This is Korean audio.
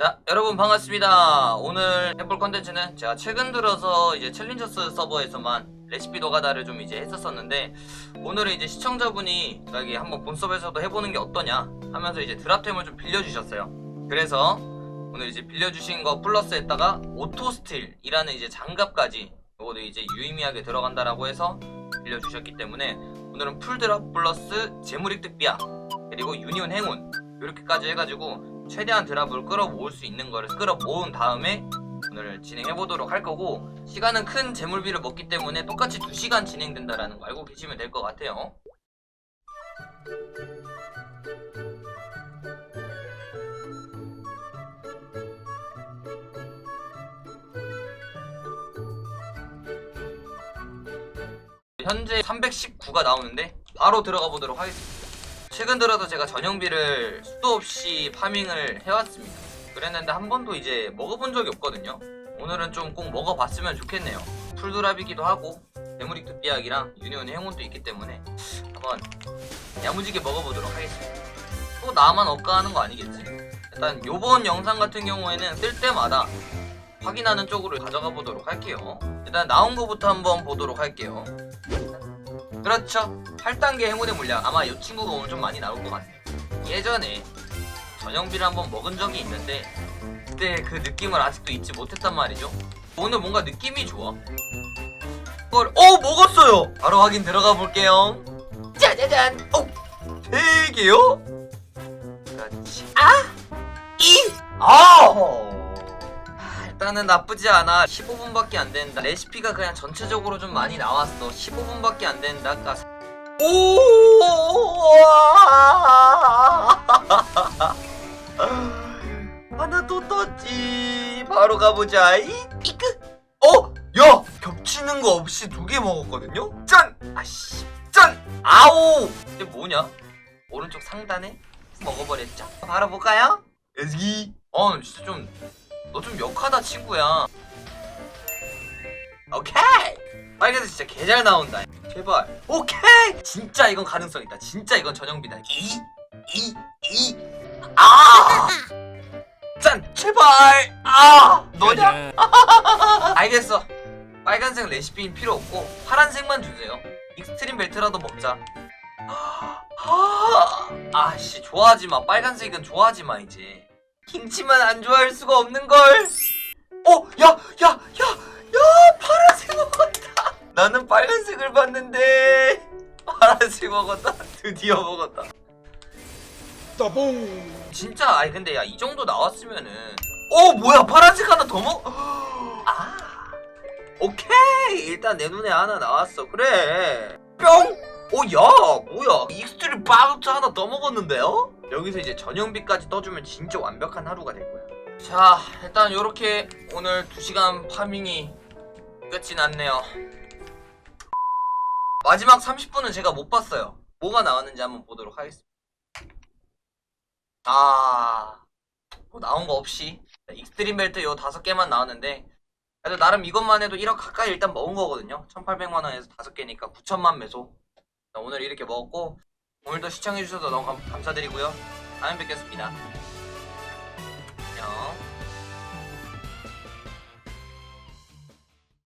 자, 여러분 반갑습니다. 오늘 해볼 컨텐츠는 제가 최근 들어서 이제 챌린저스 서버에서만 레시피 노가다를 좀 이제 했었었는데 오늘은 이제 시청자분이 저기 한번 본 서버에서도 해보는 게 어떠냐 하면서 이제 드랍템을 좀 빌려주셨어요. 그래서 오늘 이제 빌려주신 거 플러스에다가 오토 스틸이라는 이제 장갑까지 이것도 이제 유의미하게 들어간다라고 해서 빌려주셨기 때문에 오늘은 풀드랍 플러스 재무릭 득비아 그리고 유니온 행운 이렇게까지 해가지고 최대한 드랍을 끌어모을 수 있는 거를 끌어모은 다음에 오늘 진행해 보도록 할 거고 시간은 큰 재물비를 먹기 때문에 똑같이 2시간 진행된다라는 거 알고 계시면 될 것 같아요. 현재 319가 나오는데 바로 들어가 보도록 하겠습니다. 최근 들어서 제가 전용비를 수도 없이 파밍을 해왔습니다. 그랬는데 한 번도 이제 먹어본 적이 없거든요. 오늘은 좀 꼭 먹어봤으면 좋겠네요. 풀드랍이기도 하고 대무릭 득비약이랑 유니온 행운도 있기 때문에 한번 야무지게 먹어보도록 하겠습니다. 또 나만 억까하는 거 아니겠지? 일단 요번 영상 같은 경우에는 쓸 때마다 확인하는 쪽으로 가져가 보도록 할게요. 일단 나온 거부터 한번 보도록 할게요. 그렇죠. 8단계 행운의 물량 아마 이 친구가 오늘 좀 많이 나올 것 같네요. 예전에 전용비를 한번 먹은 적이 있는데 그때 그 느낌을 아직도 잊지 못했단 말이죠. 오늘 뭔가 느낌이 좋아. 그걸 어 먹었어요. 바로 확인 들어가 볼게요. 짜자잔. 어, 세 개요? 그렇지. 아, 이, 아. 아, 일단은 나쁘지 않아. 15분밖에 안 된다. 레시피가 그냥 전체적으로 좀 많이 나왔어. 15분밖에 안 된다. 아까 오! 하나 또 떴지. 바로 가보자. 이, 이크. 어? 야! 겹치는 거 없이 두 개 먹었거든요? 짠! 아씨. 짠! 아오! 이게 뭐냐? 오른쪽 상단에 먹어버렸죠? 바로 볼까요? 여기. 어, 진짜 좀, 너좀 역하다, 친구야. 오케이! 빨간색 진짜 개잘 나온다. 제발. 오케이! 진짜 이건 가능성 있다. 진짜 이건 전용비다. 이, 이, 이, 아! 짠! 제발! 아! 너냐? 알겠어. 빨간색 레시피는 필요 없고 파란색만 주세요. 익스트림 벨트라도 먹자. 아, 아씨 좋아하지 마. 빨간색은 좋아하지 마 이제. 김치만 안 좋아할 수가 없는 걸. 어, 야, 야, 야, 야, 파란색 먹었다. 나는 빨간색을 봤는데 파란색 먹었다. 드디어 먹었다. 따봉 진짜 아니 근데 야 이 정도 나왔으면은 어 뭐야 파란색 하나 더 먹. 아 오케이 일단 내 눈에 하나 나왔어 그래 뿅. 오야 뭐야 익스트림 바우트 하나 더 먹었는데요? 여기서 이제 전용비까지 떠주면 진짜 완벽한 하루가 될 거야. 자 일단 요렇게 오늘 2시간 파밍이 끝이 났네요. 마지막 30분은 제가 못 봤어요. 뭐가 나왔는지 한번 보도록 하겠습니다. 아, 뭐 나온 거 없이 익스트림 벨트 요 다섯 개만 나왔는데 그래도 나름 이것만 해도 1억 가까이 일단 먹은 거거든요. 1,800만 원에서 다섯 개니까 9천만 매소. 오늘 이렇게 먹었고 오늘도 시청해주셔서 너무 감, 사드리고요 다음에 뵙겠습니다. 안녕.